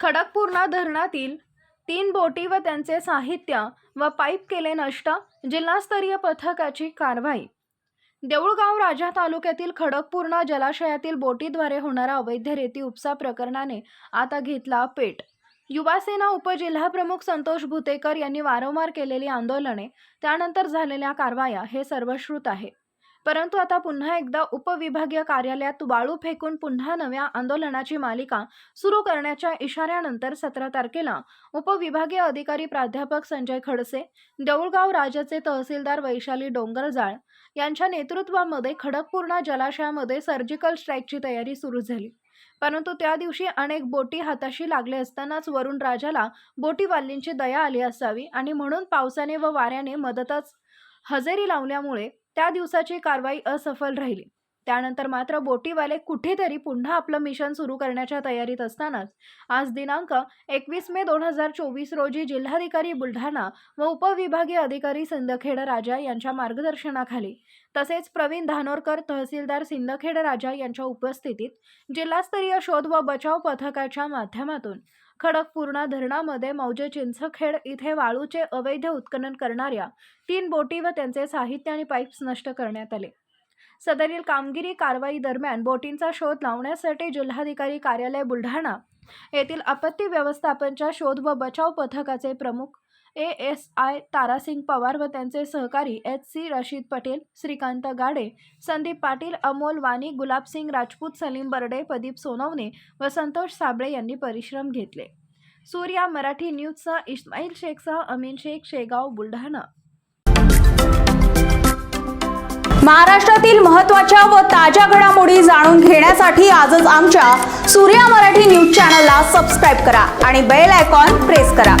खडकपूर्णा धरणातील तीन बोटी व त्यांचे साहित्य व पाईप केले नष्ट जिल्हास्तरीय पथकाची कारवाई. देऊळगाव राजा तालुक्यातील खडकपूर्णा जलाशयातील बोटीद्वारे होणारा अवैध रेती उपसा प्रकरणाने आता घेतला पेट. युवासेना उपजिल्हाप्रमुख संतोष भुतेकर यांनी वारंवार केलेली आंदोलने त्यानंतर झालेल्या कारवाया हे सर्वश्रुत आहे. परंतु आता पुन्हा एकदा उपविभागीय कार्यालयात वाळू फेकून पुन्हा नव्या आंदोलनाची मालिका सुरू करण्याच्या इशाऱ्यानंतर सतरा तारखेला उपविभागीय अधिकारी प्राध्यापक संजय खडसे देऊळगाव राजाचे तहसीलदार वैशाली डोंगरजाळ यांच्या नेतृत्वामध्ये खडकपूर्णा जलाशयामध्ये सर्जिकल स्ट्राईकची तयारी सुरू झाली. परंतु त्या दिवशी अनेक बोटी हाताशी लागले असतानाच वरुण राजाला बोटीवाल्लींची दया आली असावी आणि म्हणून पावसाने व वाऱ्याने मदतच हजेरी लावल्यामुळे त्या दिवसाची कारवाई असफल राहिली. त्यानंतर मात्र बोटीवाले कुठेतरी पुन्हा आपलं मिशन सुरू करण्याच्या तयारीत असतानाच आज दिनांक एकवीस मे दोन हजार चोवीस रोजी जिल्हाधिकारी बुलढाणा व उपविभागीय अधिकारी सिंदखेड राजा यांच्या मार्गदर्शनाखाली तसेच प्रवीण धानोरकर तहसीलदार सिंदखेड राजा यांच्या उपस्थितीत जिल्हास्तरीय शोध व बचाव पथकाच्या माध्यमातून खडकपूर्णा धरणामध्ये मौजे चिंचखेड इथे वाळूचे अवैध उत्खनन करणाऱ्या तीन बोटी व त्यांचे साहित्य आणि पाईप्स नष्ट करण्यात आले. सदरील कामगिरी कारवाई दरम्यान बोटींचा शोध लावण्यासाठी जिल्हाधिकारी कार्यालय बुलढाणा येथील आपत्ती व्यवस्थापनच्या शोध व बचाव पथकाचे प्रमुख A S I Tarasingh Pawar व त्यांचे सहकारी एच सी रशीद पटेल श्रीकांत गाडे संदीप पाटील अमोल वाणी गुलाबसिंग राजपूत सलीम बर्डे प्रदीप सोनवणे व संतोष साबळे यांनी परिश्रम घेतले. सूर्या मराठी न्यूजचा इस्माईल शेखसह अमीन शेख शेगाव बुलढाणा. महाराष्ट्रातील महत्त्वाच्या व ताज्या घडामोडी जाणून घेण्यासाठी आजच आमच्या सूर्या मराठी न्यूज चॅनलला सबस्क्राईब करा आणि बेल आयकॉन प्रेस करा.